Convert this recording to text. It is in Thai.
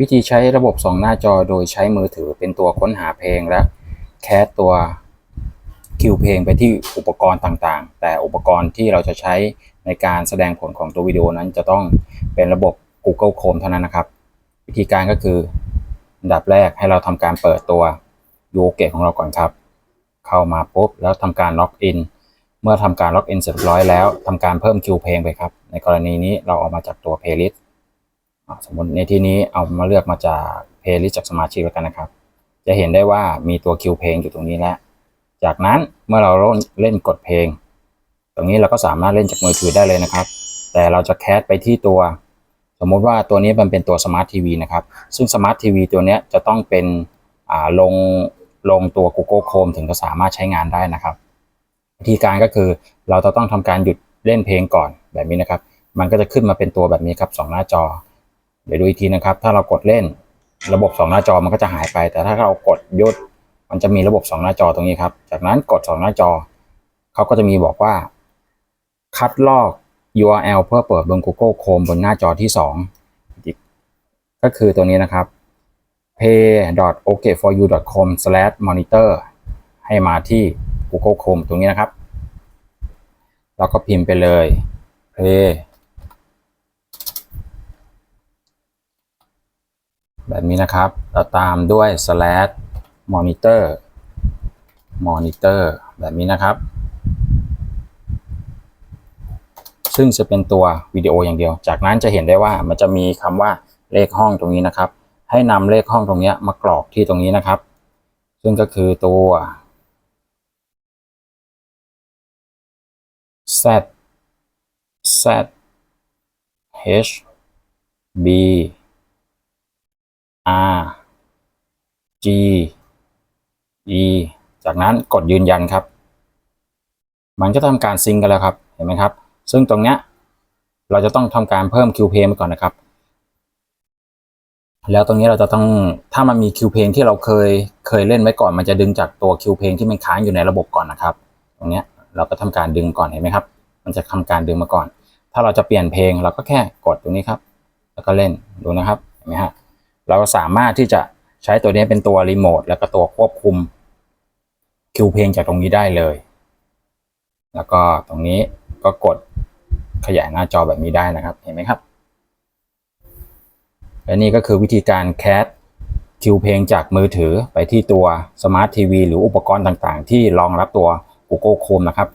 วิธีใช้ระบบ 2 หน้าจอโดยใช้มือถือเป็นตัวค้นหาเพลงและแคสตัวคิวเพลงไปที่อุปกรณ์ต่างๆ แต่อุปกรณ์ที่เราจะใช้ในการแสดงผลของตัววิดีโอนั้นจะต้องเป็นระบบ Google Chrome เท่านั้นนะครับ วิธีการก็คืออันดับแรกให้เราทำการเปิดตัว u o g e ของเราก่อนครับ เข้ามาปุ๊บแล้วทำการล็อกอินเมื่อทำการล็อกอินเสร็จเรียบร้อยแล้วทำการเพิ่มคิวเพลงไปครับ ในกรณีนี้เราเอามาจากตัว playlist อ่าส สมมติในที่นี้เอามาเลือกมาจาก playlist จากสมาชิกแล้วกันนะครับ จะเห็นได้ว่ามีตัวคิวเพลงอยู่ตรงนี้แล้ว จากนั้นเมื่อเราเล่นกดเพลง ตรงนี้เราก็สามารถเล่นจากมือถือได้เลยนะครับ แต่เราจะแคสไปที่ตัว สมมุติว่าตัวนี้มันเป็นตัวสมาร์ททีวีนะครับ ซึ่งสมาร์ททีวีตัวนี้จะต้องเป็นลงลงตัว Google Chrome ถึงจะสามารถใช้งานได้นะครับวิธีการก็คือเราจะต้องทำการหยุดเล่นเพลงก่อนแบบนี้นะครับ มันก็จะขึ้นมาเป็นตัวแบบนี้ครับสองหน้าจอ เดี๋ยวดูอีกทีนะครับ ถ้าเรากดเล่นระบบ 2 หน้าจอมันก็จะหายไป แต่ถ้าเรากดยุดมันจะมีระบบ 2 หน้าจอตรงนี้ครับ จากนั้นกด 2 หน้าจอเขาก็จะมีบอกว่า คัดลอก URL เพื่อเปิดบน Google Chrome บนหน้าจอที่ 2 ก็คือตัวนี้นะครับ pay.okforyou.com/monitor ให้มาที่ Google Chrome ตรงนี้นะครับ เราก็พิมพ์ไปเลย pay แบบนี้นะครับแล้วตามด้วย slash monitor monitor แบบนี้นะครับ ซึ่งจะเป็นตัววิดีโออย่างเดียว จากนั้นจะเห็นได้ว่ามันจะมีคำว่าเลขห้องตรงนี้นะครับ ให้นำเลขห้องตรงนี้มากรอกที่ตรงนี้นะครับ ซึ่งก็คือตัว z z h b g e จากนั้นกดยืนยันครับ มันก็ทำการซิงกันแล้วครับเห็นไหมครับ ซึ่งตรงเนี้ยเราจะต้องทำการเพิ่มคิวเพลงไปก่อนนะครับ แล้วตรงนี้เราจะต้องถ้ามันมีคิวเพลงที่เราเคยเคยเล่นไว้ก่อน มันจะดึงจากตัวคิวเพลงที่มันค้างอยู่ในระบบก่อนนะครับ ตรงเนี้ยเราก็ทำการดึงก่อนเห็นไหมครับ มันจะทำการดึงมาก่อน ถ้าเราจะเปลี่ยนเพลงเราก็แค่กดตรงนี้ครับ แล้วก็เล่นดูนะครับเห็นไหมฮะเราสามารถที่จะ ใช้ตัวนี้เป็นตัวรีโมทแล้วก็ตัวควบคุมคิวเพลงจากตรงนี้ได้เลย แล้วก็ตรงนี้ก็กดขยายหน้าจอแบบนี้ได้นะครับ เห็นไหมครับ และนี่ก็คือวิธีการแคสคิวเพลงจากมือถือไปที่ตัวสมาร์ททีวีหรืออุปกรณ์ต่างๆ ที่รองรับตัว Google Chrome นะครับ